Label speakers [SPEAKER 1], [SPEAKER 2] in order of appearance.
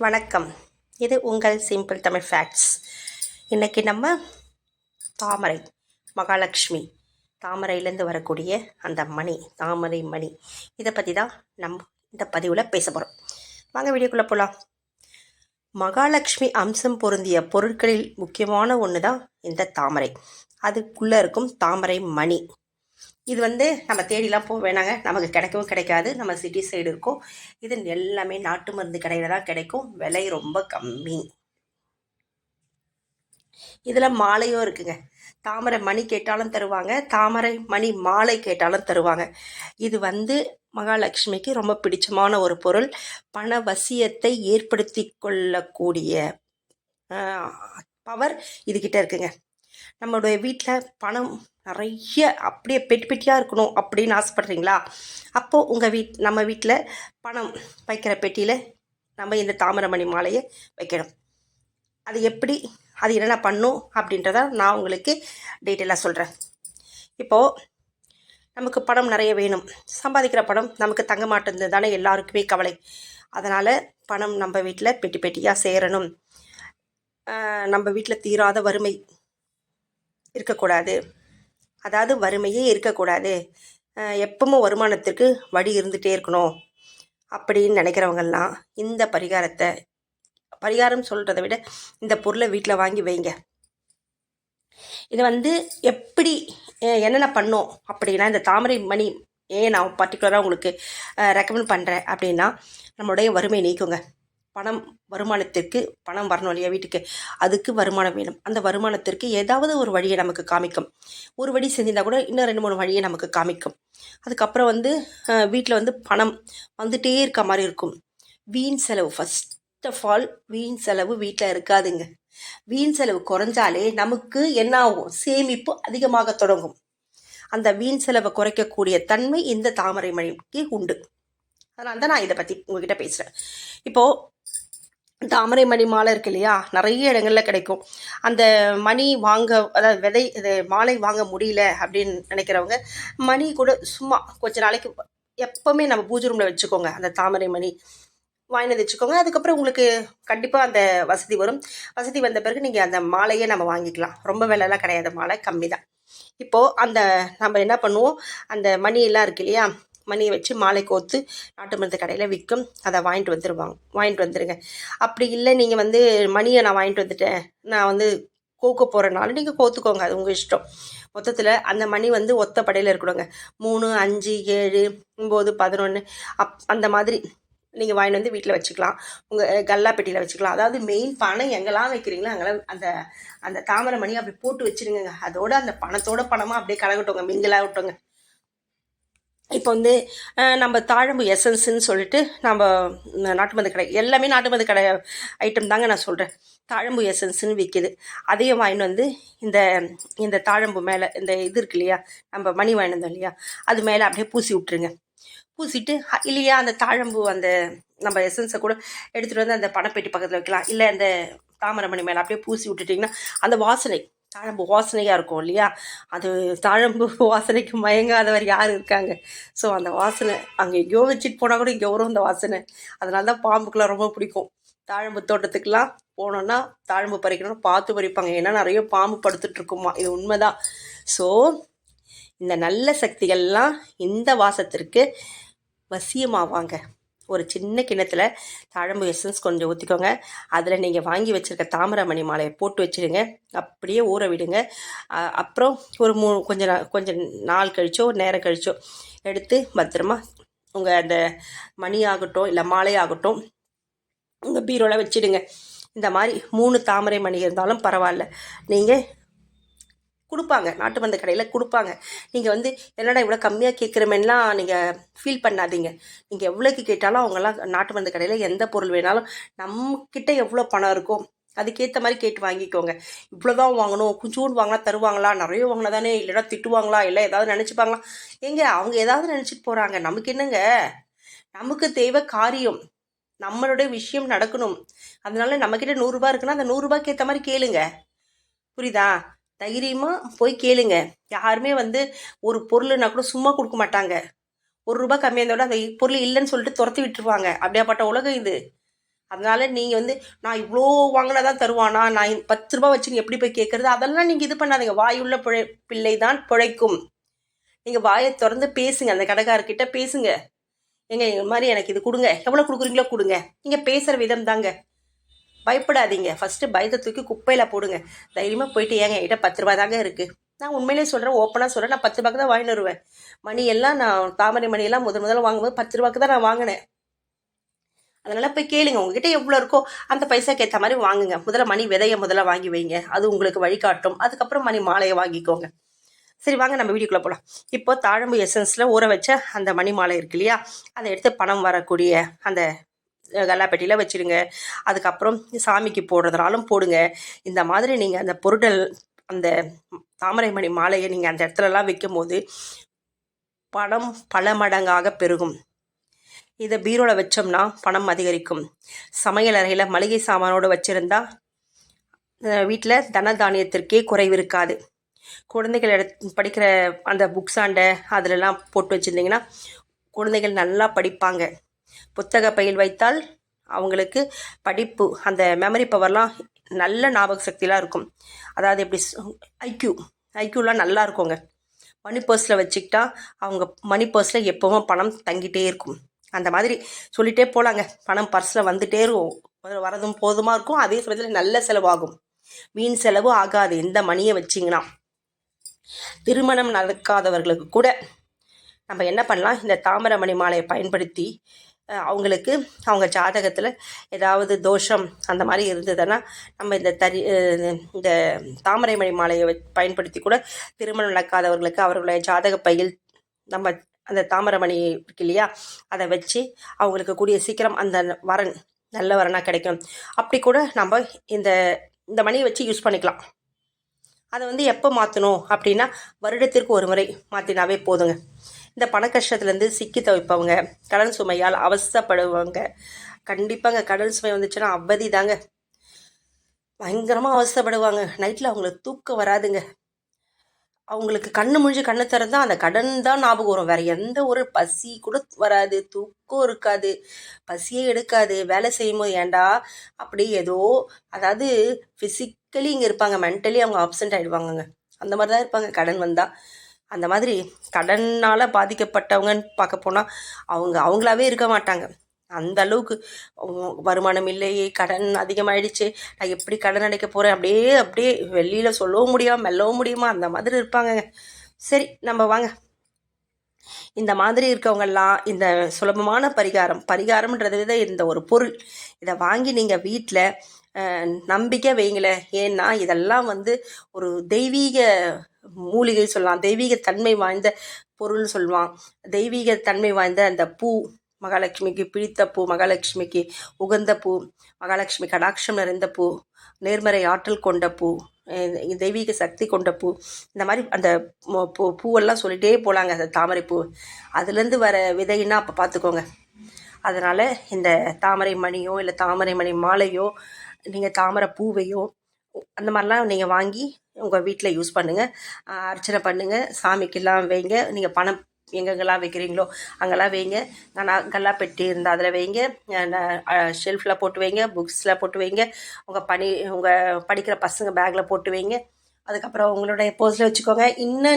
[SPEAKER 1] வணக்கம். இது உங்கள் சிம்பிள் தமிழ் ஃபேக்ட்ஸ் இன்றைக்கி நம்ம தாமரை மகாலட்சுமி தாமரையிலேருந்து வரக்கூடிய அந்த மணி தாமரை மணி. இதை பற்றி தான் நம் இந்த பதிவில் பேச போகிறோம் வாங்க வீடியோக்குள்ளே போகலாம் மகாலட்சுமி அம்சம் பொருந்திய பொருட்களில் முக்கியமான ஒன்று தான் இந்த தாமரை. அதுக்குள்ளே இருக்கும் தாமரை மணி. இது வந்து நம்ம தேடிலாம் போக வேணாங்க. நமக்கு கிடைக்கவும் கிடைக்காது. நம்ம சிட்டி சைடு இருக்கும். இது எல்லாமே நாட்டு மருந்து கடையில் தான் கிடைக்கும். விலை ரொம்ப கம்மி. இதில் மாலையும் இருக்குங்க. தாமரை மணி கேட்டாலும் தருவாங்க. தாமரை மணி மாலை கேட்டாலும் தருவாங்க. இது வந்து மகாலட்சுமிக்கு ரொம்ப பிடிச்சமான ஒரு பொருள். பண வசியத்தை ஏற்படுத்தி கொள்ளக்கூடிய பவர் இதுகிட்ட இருக்குங்க. நம்மளுடைய வீட்டில் பணம் நிறைய அப்படியே பெட்டி பெட்டியாக இருக்கணும் அப்படின்னு ஆசைப்பட்றீங்களா? அப்போது உங்கள் வீட் நம்ம வீட்டில் பணம் வைக்கிற பெட்டியில் நம்ம இந்த தாமிரமணி மாலையை வைக்கணும். அது எப்படி அது என்னென்ன பண்ணும் அப்படின்றத நான் உங்களுக்கு டீட்டெயிலாக சொல்கிறேன் இப்போது நமக்கு பணம் நிறைய வேணும். சம்பாதிக்கிற பணம் நமக்கு தங்க மாட்டேங்குது தானே எல்லாருக்குமே கவலை. அதனால் பணம் நம்ம வீட்டில் பெட்டி பெட்டியாக சேரணும். நம்ம வீட்டில் தீராத வறுமை இருக்கக்கூடாது. அதாவது வறுமையே இருக்கக்கூடாது. எப்பவும் வருமானத்திற்கு வழி இருந்துகிட்டே இருக்கணும் அப்படின்னு நினைக்கிறவங்கெல்லாம் இந்த பரிகாரத்தை பரிகாரம் சொல்கிறத விட இந்த பொருளை வீட்டில் வாங்கி வைங்க. இதை வந்து எப்படி என்னென்ன பண்ணோம் அப்படின்னா இந்த தாமரை மணி ஏன் நான் பர்டிகுலராக உங்களுக்கு ரெக்கமெண்ட் பண்ணுறேன் அப்படின்னா நம்மளுடைய வறுமை நீக்குங்க. பணம் வருமானத்திற்கு பணம் வரணும் இல்லையா வீட்டுக்கு? அதுக்கு வருமானம் வேணும். அந்த வருமானத்திற்கு ஏதாவது ஒரு வழியை நமக்கு காமிக்கும். ஒரு வழி செஞ்சிருந்தால் கூட இன்னும் ரெண்டு மூணு வழியை நமக்கு காமிக்கும். அதுக்கப்புறம் வந்து வீட்டில் வந்து பணம் வந்துட்டே இருக்க மாதிரி இருக்கும். வீண் செலவு. ஃபஸ்ட் ஆஃப் ஆல் வீண் செலவு வீட்டில் இருக்காதுங்க. வீண் செலவு குறைஞ்சாலே நமக்கு என்ன ஆகும்? சேமிப்பு அதிகமாக தொடங்கும். அந்த வீண் செலவை குறைக்கக்கூடிய தன்மை இந்த தாமரை மணிக்கு உண்டு. அதனால தான் நான் இதை பற்றி உங்ககிட்ட பேசுகிறேன் இப்போது தாமரை மணி மாலை இருக்கு இல்லையா? நிறைய இடங்களில் கிடைக்கும். அந்த மணி வாங்க அதாவது விதை இது மாலை வாங்க முடியல அப்படின்னு நினைக்கிறவங்க மணி கூட சும்மா கொஞ்ச நாளைக்கு எப்போவுமே நம்ம பூஜை ரூமில் வச்சுக்கோங்க அந்த தாமரை மணி. வாங்கினது வச்சுக்கோங்க. அதுக்கப்புறம் உங்களுக்கு கண்டிப்பாக அந்த வசதி வரும். வசதி வந்த பிறகு நீங்கள் அந்த மாலையே நம்ம வாங்கிக்கலாம். ரொம்ப விலைலாம் கிடையாது. மாலை கம்மி தான் இப்போது அந்த நம்ம என்ன பண்ணுவோம்? அந்த மணியெல்லாம் இருக்கு இல்லையா? மணியை வச்சு மாலை கோர்த்து நாட்டு மருந்து கடையில் விற்கும் அதை வாங்கிட்டு வந்துடுவாங்க வாங்கிட்டு வந்துடுங்க அப்படி இல்லை நீங்கள் வந்து மணியை நான் வாங்கிட்டு வந்துட்டேன். நான் வந்து கோக்க போகிறனால நீங்கள் கோத்துக்கோங்க. அது உங்கள் இஷ்டம். மொத்தத்தில் அந்த மணி வந்து ஒத்த படையில் இருக்கணுங்க. மூணு அஞ்சு ஏழு ஒம்பது பதினொன்று அப் அந்த மாதிரி நீங்கள் வாங்கிட்டு வந்து வீட்டில் வச்சுக்கலாம். உங்கள் கல்லா பெட்டியில் வச்சுக்கலாம். அதாவது மெயின் பணம் எங்கெல்லாம் வைக்கிறீங்களோ அங்கெல்லாம் அந்த அந்த தாமரை மணி அப்படி போட்டு வச்சுருங்க அதோட அந்த பணத்தோட பணமாக அப்படியே கலகட்டுங்க. மிங்கிலாகட்டோங்க இப்போ வந்து நம்ம தாழம்பு எசன்ஸுன்னு சொல்லிட்டு நம்ம நாட்டு மருந்து கடை எல்லாமே நாட்டு மருந்து கடை ஐட்டம் தாங்க நான் சொல்கிறேன் தாழம்பு எசன்ஸ்னு விற்கிது அதையும் வாங்கிட்டு வந்து இந்த இந்த தாழம்பு மேலே இந்த இது இருக்கு இல்லையா நம்ம மணி வாங்கிட்டு வந்தோம் இல்லையா அது மேலே அப்படியே பூசி விட்ருங்க பூசிட்டு இல்லையா அந்த தாழம்பு அந்த நம்ம எசன்ஸை கூட எடுத்துகிட்டு வந்து அந்த பணப்பெட்டி பக்கத்தில் வைக்கலாம். இல்லை அந்த தாமரை மணி மேலே அப்படியே பூசி விட்டுட்டிங்கன்னா அந்த வாசனை தாழம்பு வாசனையாக இருக்கும் இல்லையா? அது தாழம்பு வாசனைக்கு மயங்காதவர் யார் இருக்காங்க? ஸோ அந்த வாசனை அங்கே எங்கேயோ வச்சுட்டு போனால் கூட இங்கே வரும் அந்த வாசனை. அதனால தான் பாம்புக்கெலாம் ரொம்ப பிடிக்கும். தாழம்பு தோட்டத்துக்கெலாம் போனோன்னா தாழம்பு பறிக்கணும்னு பார்த்து பறிப்பாங்க. ஏன்னா நிறைய பாம்பு படுத்துட்ருக்குமா இது உண்மைதான். ஸோ இந்த நல்ல சக்திகள்லாம் இந்த வாசத்திற்கு வசியமாவாங்க. ஒரு சின்ன கிண்ணத்தில் தாழம்பு எசன்ஸ் கொஞ்சம் ஊற்றிக்கோங்க அதில் நீங்கள் வாங்கி வச்சுருக்க தாமரமணி மாலையை போட்டு வச்சுருங்க. அப்படியே ஊற விடுங்க. அப்புறம் ஒரு மூ கொஞ்சம் கொஞ்சம் நாள் கழிச்சோ நேரம் கழிச்சோ எடுத்து பத்திரமா உங்கள் அந்த மணி ஆகட்டும் இல்லை மாலை ஆகட்டும் உங்கள் பீரோவில் வச்சுடுங்க. இந்த மாதிரி மூணு தாமரை மணி இருந்தாலும் பரவாயில்ல. நீங்கள் கொடுப்பாங்க. நாட்டு மருந்து கடையில் கொடுப்பாங்க. நீங்கள் வந்து என்னடா இவ்வளோ கம்மியாக கேட்குறமேலாம் நீங்கள் ஃபீல் பண்ணாதீங்க. நீங்கள் எவ்வளோக்கு கேட்டாலும் அவங்கெல்லாம் நாட்டு மருந்து கடையில் எந்த பொருள் வேணாலும் நம்மக்கிட்ட எவ்வளோ பணம் இருக்கும் அதுக்கேற்ற மாதிரி கேட்டு வாங்கிக்கோங்க. இவ்வளோதான் வாங்கணும். கொஞ்சோண்டு வாங்கினா தருவாங்களா? நிறைய வாங்கினா தானே இல்லைனா திட்டுவாங்களா? இல்லை ஏதாவது நினச்சிப்பாங்களா? எங்க அவங்க ஏதாவது நினச்சிட்டு போகிறாங்க நமக்கு என்னங்க? நமக்கு தேவை காரியம். நம்மளுடைய விஷயம் நடக்கணும். அதனால நம்மக்கிட்ட நூறுரூபா இருக்குன்னா அந்த நூறுரூபாய்க்கு ஏற்ற மாதிரி கேளுங்க. புரியுதா? தைரியமாக போய் கேளுங்க. யாருமே வந்து ஒரு பொருள்னா கூட சும்மா கொடுக்க மாட்டாங்க. ஒரு ரூபாய் கம்மியாக இருந்தோட அந்த பொருள் இல்லைன்னு சொல்லிட்டு துரத்தி விட்டுருவாங்க. அப்படியாப்பட்ட உலகம் இது. அதனால நீங்கள் வந்து நான் இவ்வளோ வாங்கினா தான் தருவானா? நான் பத்து ரூபா வச்சு எப்படி போய் கேட்குறது அதெல்லாம் நீங்கள் இது பண்ணாதீங்க. வாயுள்ள பிழை பிள்ளை தான் பிழைக்கும். நீங்கள் வாயை திறந்து பேசுங்க. அந்த கடைக்காரர்கிட்ட பேசுங்க. ஏங்க இந்த மாதிரி எனக்கு இது கொடுங்க. எவ்வளோ கொடுக்குறீங்களோ கொடுங்க. நீங்கள் பேசுகிற விதம் தாங்க. பயப்படாதீங்க. ஃபஸ்ட்டு பயத்தை தூக்கி குப்பையில் போடுங்க. தைரியமாக போயிட்டு ஏங்க என்கிட்ட பத்து ரூபா தாங்க இருக்குது நான் உண்மையிலே சொல்கிறேன் ஓப்பனாக சொல்கிறேன் நான் பத்து ரூபாய்க்கு தான் வாங்கிட்டு வருவேன். மணி எல்லாம் நான் தாமரை மணியெல்லாம் முதல் முதல்ல வாங்கும்போது பத்து ரூபாய்க்கு தான் நான் வாங்கினேன். அதனால் போய் கேளுங்க உங்ககிட்ட எவ்வளோ இருக்கோ அந்த பைசாக்கு ஏற்ற மாதிரி வாங்குங்க. முதல்ல மணி விதையை முதல்ல வாங்கி வைங்க. அது உங்களுக்கு வழிகாட்டும். அதுக்கப்புறம் மணி மாலையை வாங்கிக்கோங்க. சரி வாங்க நம்ம வீடியோக்குள்ளே போகலாம் இப்போ தாழம்பு எசன்ஸில் ஊற வச்ச அந்த மணி மாலை இருக்கு இல்லையா? அதை எடுத்து பணம் வரக்கூடிய அந்த கல்லாப்பெட்டியில் வச்சுடுங்க அதுக்கப்புறம் சாமிக்கு போடுறதுனாலும் போடுங்க. இந்த மாதிரி நீங்கள் அந்த பொருட்கள் அந்த தாமரைமணி மாலையை நீங்கள் அந்த இடத்துலலாம் வைக்கும் போது பணம் பல மடங்காக பெருகும். இதை பீரோவில் வச்சோம்னா பணம் அதிகரிக்கும். சமையல் அறையில் மளிகை சாமானோடு வச்சுருந்தா வீட்டில் தனதானியத்திற்கே குறைவு இருக்காது. குழந்தைகள் எடு படிக்கிற அந்த புக்ஸாண்டை அதிலெல்லாம் போட்டு வச்சுருந்தீங்கன்னா குழந்தைகள் நல்லா படிப்பாங்க. புத்தக பையில் வைத்தால் அவங்களுக்கு படிப்பு அந்த மெமரி பவர்லாம் நல்ல ஞாபக சக்திலாம் இருக்கும். அதாவது எப்படி ஐக்யூ ஐக்யூலாம் நல்லா இருக்குங்க. மணி பர்ஸில் வச்சுக்கிட்டா அவங்க மணி பர்ஸில் எப்போவும் பணம் தங்கிட்டே இருக்கும். அந்த மாதிரி சொல்லிகிட்டே போகலாங்க பணம் பர்ஸில் வந்துகிட்டே இருக்கும். வரதும் போதுமாக இருக்கும். அதே சமயத்தில் நல்ல செலவாகும். வீண் செலவு ஆகாது. இந்த மணியை வச்சிங்கன்னா. திருமணம் நடக்காதவர்களுக்கு கூட நம்ம என்ன பண்ணலாம்? இந்த தாமரமணி மாலையை பயன்படுத்தி அவங்களுக்கு அவங்க ஜாதகத்தில் ஏதாவது தோஷம் அந்த மாதிரி இருந்ததுன்னா நம்ம இந்த தறி இந்த தாமரைமணி மாலையை பயன்படுத்தி கூட திருமணம் நடக்காதவர்களுக்கு அவர்களுடைய ஜாதக பையில் நம்ம அந்த தாமரமணி இருக்கு இல்லையா அதை வச்சு அவங்களுக்கு கூடிய சீக்கிரம் அந்த வரன் நல்ல வரனாக கிடைக்கும். அப்படி கூட நம்ம இந்த இந்த மணியை வச்சு யூஸ் பண்ணிக்கலாம். அதை வந்து எப்போ மாற்றணும் அப்படின்னா வருடத்திற்கு ஒரு முறை மாற்றினாவே போதுங்க. இந்த பண கஷ்டத்துலேருந்து சிக்கி தவிப்பவங்க கடன் சுமையால் அவசப்படுவாங்க கண்டிப்பாங்க கடன் சுமை வந்துச்சுன்னா அவதி தாங்க. பயங்கரமாக அவசப்படுவாங்க. நைட்டில் அவங்களுக்கு தூக்கம் வராதுங்க. அவங்களுக்கு கண்ணு முடிஞ்சு கண்ணு திறந்தால் அந்த கடன் தான் ஞாபகம் வரும். வேறு எந்த ஒரு பசி கூட வராது. தூக்கம் இருக்காது. பசியே எடுக்காது. வேலை செய்யும்போது ஏண்டா அப்படி ஏதோ அதாவது ஃபிசிக்கலி இங்கே இருப்பாங்க. மென்டலி அவங்க ஆப்சண்ட் ஆகிடுவாங்கங்க அந்த மாதிரி தான் இருப்பாங்க. கடன் வந்தால் அந்த மாதிரி கடனால் பாதிக்கப்பட்டவங்கன்னு பார்க்க போனால் அவங்க அவங்களாவே இருக்க மாட்டாங்க. அந்த அளவுக்கு வருமானம் இல்லையே கடன் அதிகமாயிடுச்சு. நான் எப்படி கடன் அடைக்க போகிறேன் அப்படியே அப்படியே வெளியில் சொல்லவும் முடியாமல் மெல்லவும் முடியுமா? அந்த மாதிரி இருப்பாங்கங்க சரி நம்ம வாங்க. இந்த மாதிரி இருக்கவங்கெல்லாம் இந்த சுலபமான பரிகாரம் பரிகாரம்ன்றது வித இந்த ஒரு பொருள். இதை வாங்கி நீங்கள் வீட்டில் நம்பிக்கை வைங்களேன். ஏன்னா இதெல்லாம் வந்து ஒரு தெய்வீக மூலிகை சொல்லலாம். தெய்வீக தன்மை வாய்ந்த பொருள் சொல்லுவான் தெய்வீக தன்மை வாய்ந்த அந்த பூ மகாலட்சுமிக்கு பிடித்த பூ மகாலட்சுமிக்கு உகந்த பூ மகாலட்சுமி கடாட்சம் நிறைந்த பூ நேர்மறை ஆற்றல் கொண்ட பூ தெய்வீக சக்தி கொண்ட பூ இந்த மாதிரி அந்த பூ பூவெல்லாம் சொல்லிகிட்டே போகலாங்க அந்த தாமரை பூ. அதுலேருந்து வர விதைன்னா அப்போ பார்த்துக்கோங்க. அதனால் இந்த தாமரை மணியோ இல்லை தாமரை மணி மாலையோ நீங்கள் தாமரை பூவையோ அந்த மாதிரிலாம் நீங்கள் வாங்கி உங்கள் வீட்டில் யூஸ் பண்ணுங்கள் அர்ச்சனை பண்ணுங்கள் சாமிக்கெல்லாம் வைங்க. நீங்கள் பணம் எங்கெங்கெல்லாம் வைக்கிறீங்களோ அங்கெல்லாம் வைங்க. நான் கல்லா பெட்டி இருந்தால் அதில் வைங்க. ஷெல்ஃபில் போட்டு வைங்க. புக்ஸில் போட்டு வைங்க. உங்கள் பணி உங்கள் படிக்கிற பசங்க பேக்கில் போட்டு வைங்க. அதுக்கப்புறம் உங்களுடைய போஸ்டில் வச்சுக்கோங்க. இன்னும்